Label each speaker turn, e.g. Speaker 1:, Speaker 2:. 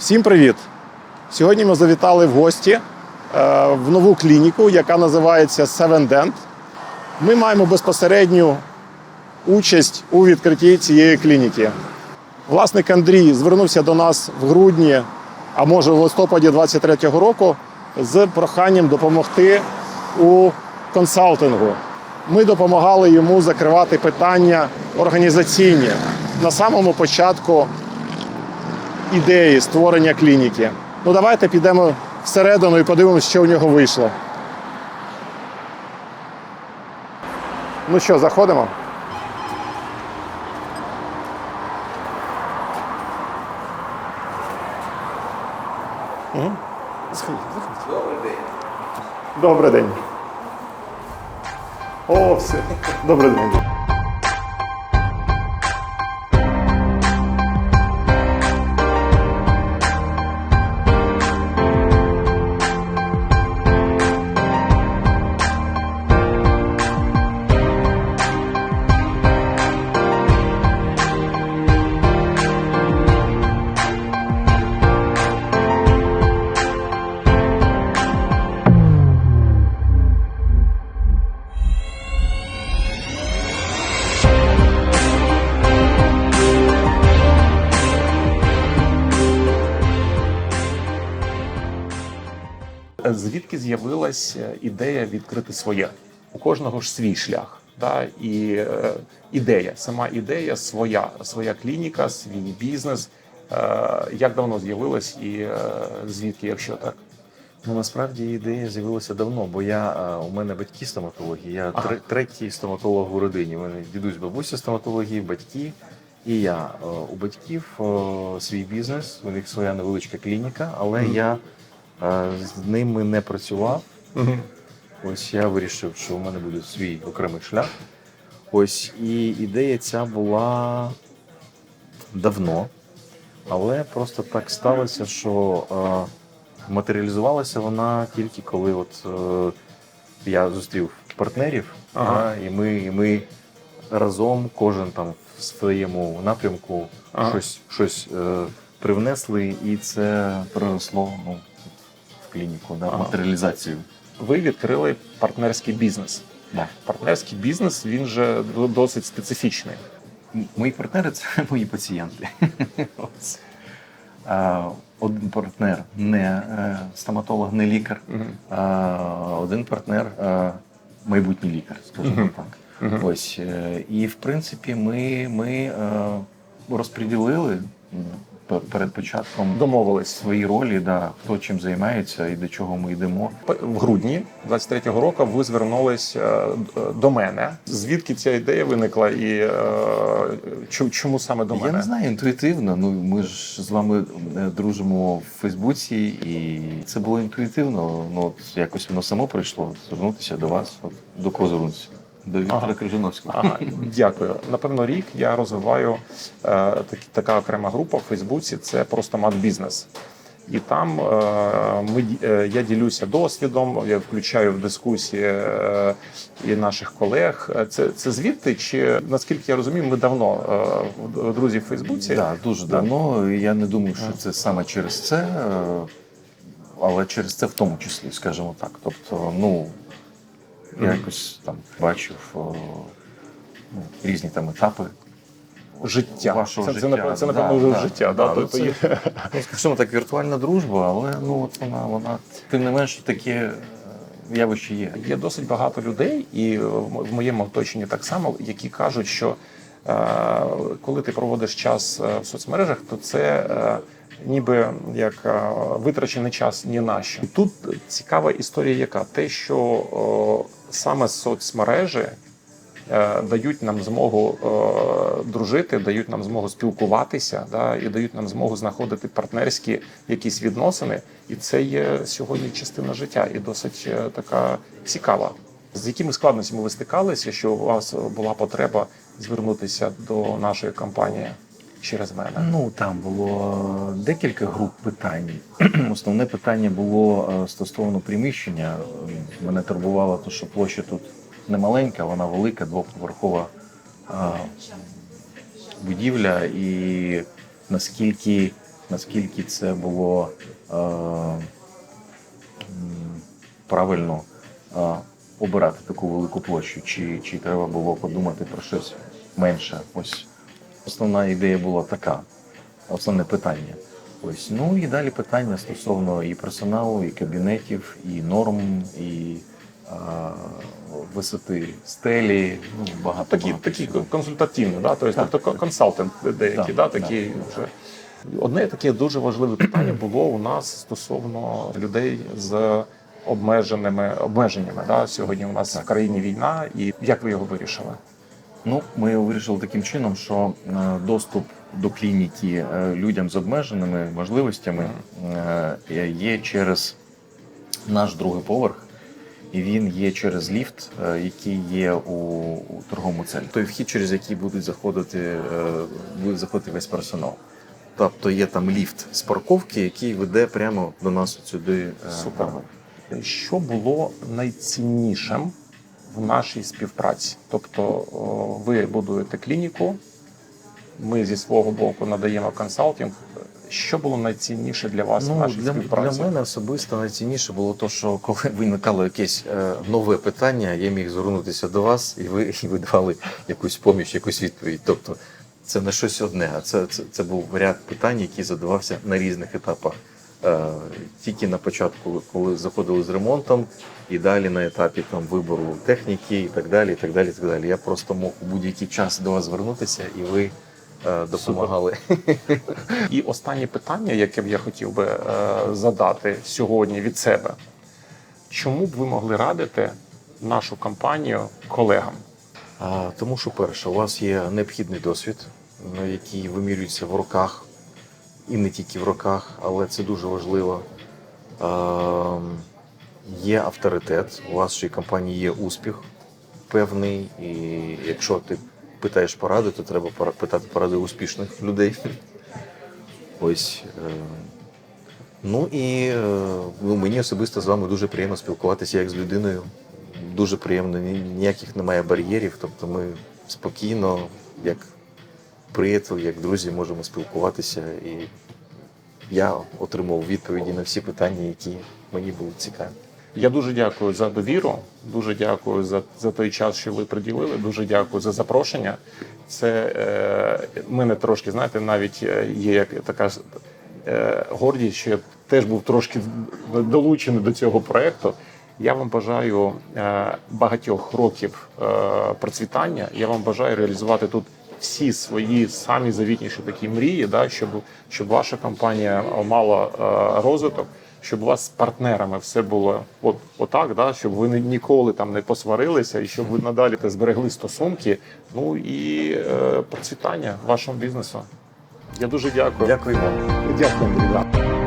Speaker 1: Всім привіт! Сьогодні ми завітали в гості е, в нову клініку, яка називається Seven Dent. Ми маємо безпосередню участь у відкритті цієї клініки. Власник Андрій звернувся до нас в грудні, а може в листопаді 2023 року, з проханням допомогти у консалтингу. Ми допомагали йому закривати питання організаційні на самому початку ідеї створення клініки. Ну давайте підемо всередину і подивимося, що в нього вийшло. Ну що, заходимо? Угу. Заходіть, заходіть.
Speaker 2: Добрий день.
Speaker 1: Добрий день. О, все. Добрий день. Звідки з'явилася ідея відкрити своє? У кожного ж свій шлях. Да? І е, ідея, сама ідея своя, своя клініка, свій бізнес. Е, як давно з'явилась і е, звідки, якщо так?
Speaker 3: Ну насправді ідея з'явилася давно, бо я е, у мене батьки стоматологи. Я
Speaker 1: Ага.
Speaker 3: третій стоматолог у родині. У мене дідусь, бабуся стоматологи, батьки. І я Е, у батьків е, свій бізнес, у них своя невеличка клініка, але
Speaker 1: Мгм.
Speaker 3: я е, з ними не працював.
Speaker 1: Угу.
Speaker 3: Ось я вирішив, що у мене буде свій окремий шлях. Ось і ідея ця була давно, але просто так сталося, що е, матеріалізувалася вона тільки коли от е, я зустрів партнерів,
Speaker 1: Ага.
Speaker 3: а, і, ми, і ми разом, кожен там в своєму напрямку
Speaker 1: Ага.
Speaker 3: щось, щось е, привнесли, і це переросло ну, клініку, да,
Speaker 1: Ага.
Speaker 3: матеріалізацію.
Speaker 1: Ви відкрили партнерський бізнес.
Speaker 3: Да.
Speaker 1: Партнерський бізнес він же досить специфічний.
Speaker 3: Мої партнери це мої пацієнти. Один партнер не е, стоматолог, не лікар, один партнер е, майбутній лікар, скажімо так. Ось. е, І в принципі ми, ми розподілили перед початком
Speaker 1: Домовились.
Speaker 3: свої ролі, да, хто чим займається і до чого ми йдемо.
Speaker 1: В грудні 23-го року ви звернулись е, до мене. Звідки ця ідея виникла і е, чому саме до
Speaker 3: Я не знаю, інтуїтивно. Ну ми ж з вами е, дружимо в Фейсбуці, і це було інтуїтивно. Ну от якось воно само прийшло звернутися до вас, от, до Козорунця, до Віктора
Speaker 1: Ага.
Speaker 3: Крижановського.
Speaker 1: Ага, дякую. Напевно, рік я розвиваю е, така окрема група в Фейсбуці. Це просто мат бізнес. І там е, ми е, я ділюся досвідом, я включаю в дискусії е, і наших колег. Це, це звідти, чи наскільки я розумію, ми давно е, друзі в Фейсбуці.
Speaker 3: Да, дуже
Speaker 1: Да.
Speaker 3: давно. Я не думаю, що це саме через це, але через це в тому числі, скажімо так. Тобто, ну я якось там бачив о, ну, різні там етапи.
Speaker 1: Життя.
Speaker 3: Вашого
Speaker 1: це, це,
Speaker 3: життя,
Speaker 1: це,
Speaker 3: да,
Speaker 1: напевно, вже
Speaker 3: да,
Speaker 1: життя.
Speaker 3: да,
Speaker 1: Да,
Speaker 3: ну,
Speaker 1: тобто
Speaker 3: це- Ну, скажімо так, віртуальна дружба, але ну от вона, вона тим не менш таке е, явище є.
Speaker 1: Є досить багато людей, і в моєму оточенні так само, які кажуть, що е, коли ти проводиш час е, в соцмережах, то це е, ніби як е, витрачений час ні на що. І тут цікава історія, яка те, що саме соцмережі. е, Дають нам змогу е, дружити, дають нам змогу спілкуватися, да, і дають нам змогу знаходити партнерські якісь відносини. І це є сьогодні частина життя, і досить е, така цікава. З якими складностями ви стикалися, що у вас була потреба звернутися до нашої компанії через мене?
Speaker 3: Ну там було декілька груп питань. Основне питання було е, стосовно приміщення. Мене турбувало, те, що площа тут не маленька, вона велика, двоповерхова е, будівля, і наскільки наскільки це було е, правильно е, обирати таку велику площу, чи, чи треба було подумати про щось менше. Ось основна ідея була така, основне питання. Ось ну і далі питання стосовно і персоналу, і кабінетів, і норм, і е, висоти стелі. Ну багато
Speaker 1: Такі,
Speaker 3: багато
Speaker 1: такі
Speaker 3: всього.
Speaker 1: консультативні, да? тобто,
Speaker 3: Так,
Speaker 1: тобто
Speaker 3: так.
Speaker 1: консалтинт деякі,
Speaker 3: Так,
Speaker 1: да? такі
Speaker 3: так.
Speaker 1: вже. Одне таке дуже важливе питання було у нас стосовно людей з обмеженими обмеженнями. Да? Сьогодні у нас в країні війна, і як ви його вирішили?
Speaker 3: Ну, ми вирішили таким чином, що е, доступ до клініки е, людям з обмеженими можливостями е, є через наш другий поверх, і він є через ліфт, який є у, торговому центрі. Той вхід, через який будуть заходити, буде заходити весь персонал. Тобто є там ліфт з парковки, який веде прямо до нас сюди.
Speaker 1: Супер. Що було найціннішим в нашій співпраці? Тобто, ви будуєте клініку, ми зі свого боку надаємо консалтинг. Що було найцінніше для вас в
Speaker 3: Ну,
Speaker 1: нашій
Speaker 3: для,
Speaker 1: співпраці?
Speaker 3: для мене особисто найцінніше було те, що коли виникало якесь е, нове питання, я міг звернутися до вас, і ви, і ви давали якусь поміч, якусь відповідь. Тобто це не щось одне, а це, це, це був ряд питань, які задавався на різних етапах. Е, тільки на початку, коли заходили з ремонтом, і далі на етапі там вибору техніки і так далі. І так далі, і так далі. Я просто мог у будь-який час до вас звернутися, і ви е, допомагали.
Speaker 1: І останнє питання, яке б я хотів би е, задати сьогодні від себе. Чому б ви могли радити нашу компанію колегам?
Speaker 3: Тому що перше, у вас є необхідний досвід, який вимірюється в роках, і не тільки в роках, але це дуже важливо. А, є авторитет, у вашій компанії є успіх певний, і якщо ти питаєш поради, то треба питати поради успішних людей. Ось. е, Ну і е, ну, мені особисто з вами дуже приємно спілкуватися як з людиною. Дуже приємно, ніяких немає бар'єрів. Тобто ми спокійно, як приятелі, як друзі, можемо спілкуватися. І я отримав відповіді на всі питання, які мені були цікаві.
Speaker 1: Я дуже дякую за довіру, дуже дякую за, за той час, що ви приділили. Дуже дякую за запрошення. Це е, мене трошки, знаєте, навіть е, є як така е, гордість, що я теж був трошки долучений до цього проекту. Я вам бажаю е, багатьох років е, процвітання. Я вам бажаю реалізувати тут всі свої самі завітніші такі мрії, да, щоб, щоб ваша компанія мала е, розвиток, щоб у вас з партнерами все було от, отак, да, щоб ви ніколи там не посварилися, і щоб ви надалі те зберегли стосунки. Ну і е, процвітання вашому бізнесу. Я дуже дякую.
Speaker 3: Дякую вам.
Speaker 1: Дякую, Андрій.